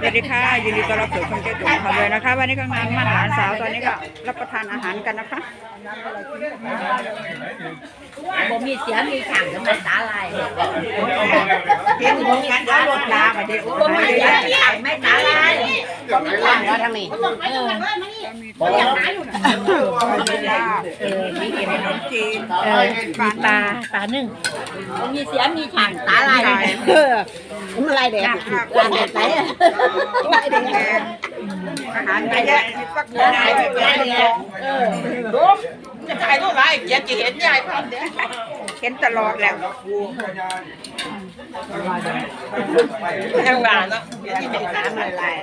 สวัสดีค่ะยินดีต้อนรับสู่ช่องเจ๊ตุ๋มค่ะเลยนะคะ วันนี้ก็งานมั่นหลานสาวตอนนี้ก็รับประทานอาหารกันนะคะบ่มีเสียงมีขังก็มันตาลายเพียงงกันเอารถลาไปเดี๋ยวบ่มีเสียงมีขังไม่ตาลาย บ่มีขังแล้วทางนี้เออยากหาอยู่นะเออมีเห็นขนมจีนเออปลาปลาปลาหนึ่งมีเสียมีขังตาลายเออมันลายแดงลายแดงไหนลายแดงอาหารเยอะแยะมีฟักทองลายแดงเออจะถ่ายรูปไรเกียรติเห็นยายพันเนี่ยเห็นตลอดแล้ว ยังนานนะที่เป็นน้ำลายลาย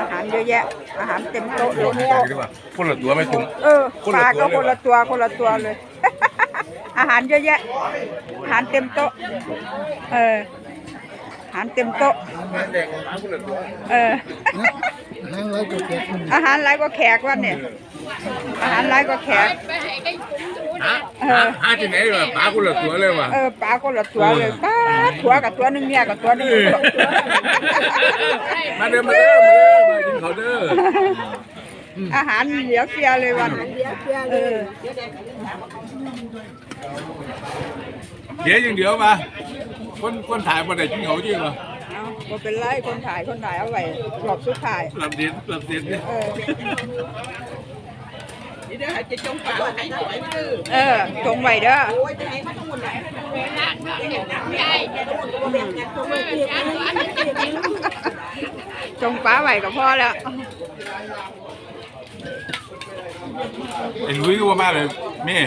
อาหารเยอะแยะ อาหารเต็มโต๊ะล้นโต๊ะดีกว่าคนละตัวไม่ถุงเออปลาก็คนละตัวคนละตัวเลย อาหารเยอะแยะ อาหารเต็มโต๊ะ เออ อาหารเต็มโต๊ะ เออ อาหารไรก็แขกวันเนี่ย อาหารไรก็แขกหาหาหาที่ไหนวะปลาคนละตัวเลยว่ะเออปลาคนละตัวเลยปลาตัวกับตัวหนึงเนี่ยกับตัวหนึงมาเด้อมาเด้อมาเด้อมากินเขาวเด้ออาหารเหลียวเฟียเลยวันนี้เออเดี๋ยวอย่างเดียวมาคนคนถ่ายมาได้กินเขาจริงเหรอเอาบ่เป็นไรคนถ่ายคนถ่ายเอาไว้หลบสุดถ่ายหลับเด็ดหลับเด็ดเนี่ย เออเดี๋ยวจะจงปากให้สวยมือเออจงไว้เด้อโอ้ยจะให้มาทั้งหมดไหนจงป้าไว้ก็พอแล้ว ไอ้ลุยก็ว่ามาเลยแม่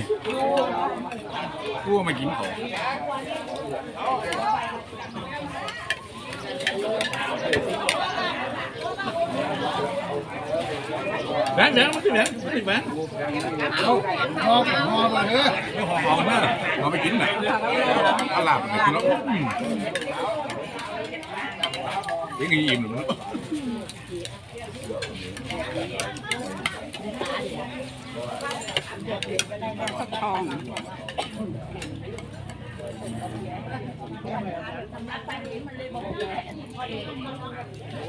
กูว่ามากินเขาแบง bán rẻ mất tiền bán mất tiền bán không ho ho rồi nữa ho ho nữa nó mới chín này nó làm cái nó để nghi im luôn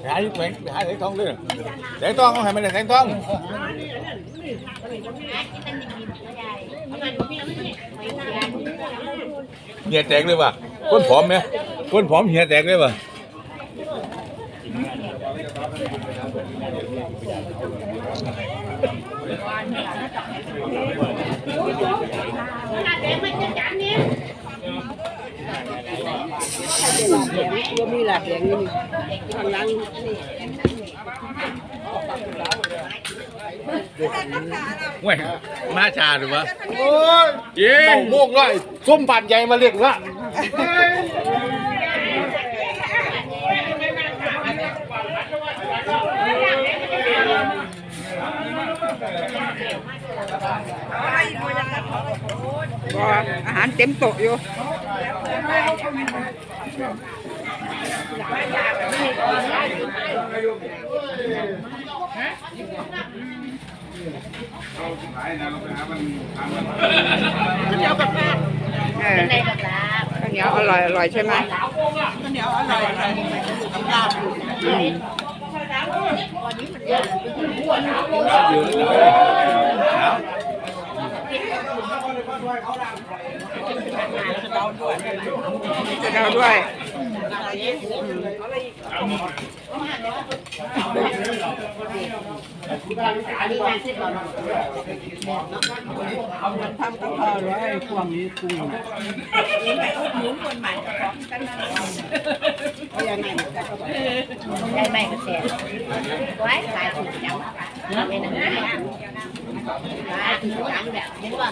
Hãy quẹt, hãy để con đi. Để con không hề mình để con. Nhẹ tẹt đi bà. Con phỏm nè. Con phỏm nhẹ tẹt đi bà. Thank you. หลาบงว่ามีหลกาบแดงนี่ทางร้านนี่เว้ยมาชาหรือวะโอ้ยเย้เต่ากเลยส้มปานใหญ่มาเรียกละอาหารเต็มโต๊ะอยู่ ข้าวเหนียวกับปลาข้าวเหนียวกับปลาข้าวเหนียวอร่อยอร่อยใช่ไหมข้าวเหนียวอร่อยอร่อยกับปลาอืมเจะเอาด้วยมันทำกระเพราแล้อยควงนี้กูหมุนคนใหม่ของกันนะยังไงได้ไม่กระเสียไว้สายถูกจังไม่นะ ขายถูกจังแบบนี้ว่า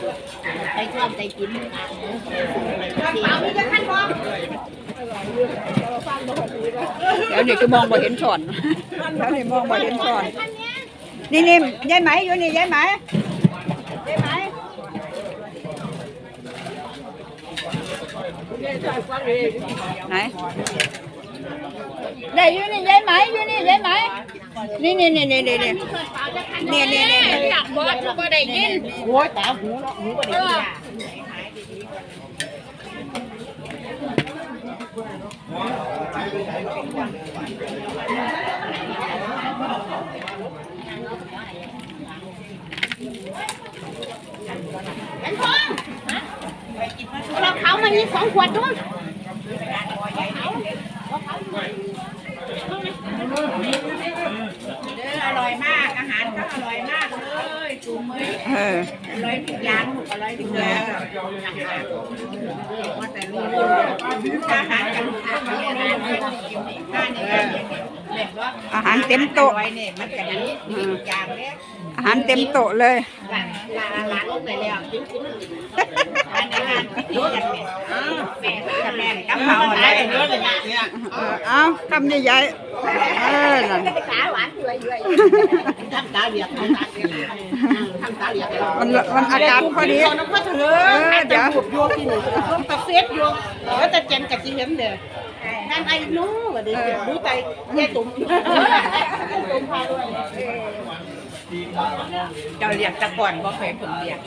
ไปชอบใจกินเอาไปจะขั้นบ่เดี๋ยวนี้คือมองบ่เห็นช้อนเดี๋ยวนี้มองบ่เห็นช้อน นี่นี่ยายไหมอยู่นี่ยายไหมยายไหมไหนได้อยู่นี่ยายไหมอยู่นี่ยายไหม นี่นี่นี่นี่นี่นี่นี่นี่นี่นี่บ่บ่ได้ยินโอ้ยตาหูเนาะหูก็ได้เป็นทองเราเขามันมีสองขวดด้วย อร่อยมาก อาหารก็อร่อยมากเลย จูมือเอออร่อยทุกอย่างลูกอร่อยทุกอย่างว่าแต่ลูกอาหารกับอาหารเนี่ยถ้าเนี่ยเรียกว่าอาหารเต็มโต๊ะไว้เนี่ยมันจะอย่างนี้ทุกอย่างเลยอาหารเต็มโต๊ะเลยหลานหลานหลานลงไปแล้วจิ้มจิ้มอันอาหารพิธีกันเนี่ยแม่กับแม่กับเขาอะไรเยอะเลยเนี่ยเออเอาคำใหญ่ๆเออนั่นขาหวานเลยเลยทำตาเหลียกทำตาเหลียกทำตาเหลียกมันมันอาการพอดีน้ำก็เถออเดี๋ยวโยกที่หนึ่งร่วมตะเฟสโยกเออแต่เจนกับจีเห็นเด้อนั่นไอ้นู้ว่าเดี๋ยวรู้ใจแย่ตุ่มตุ่มพาด้วยเจ้าเรียกตะก่อนบ่เคยผมเรียก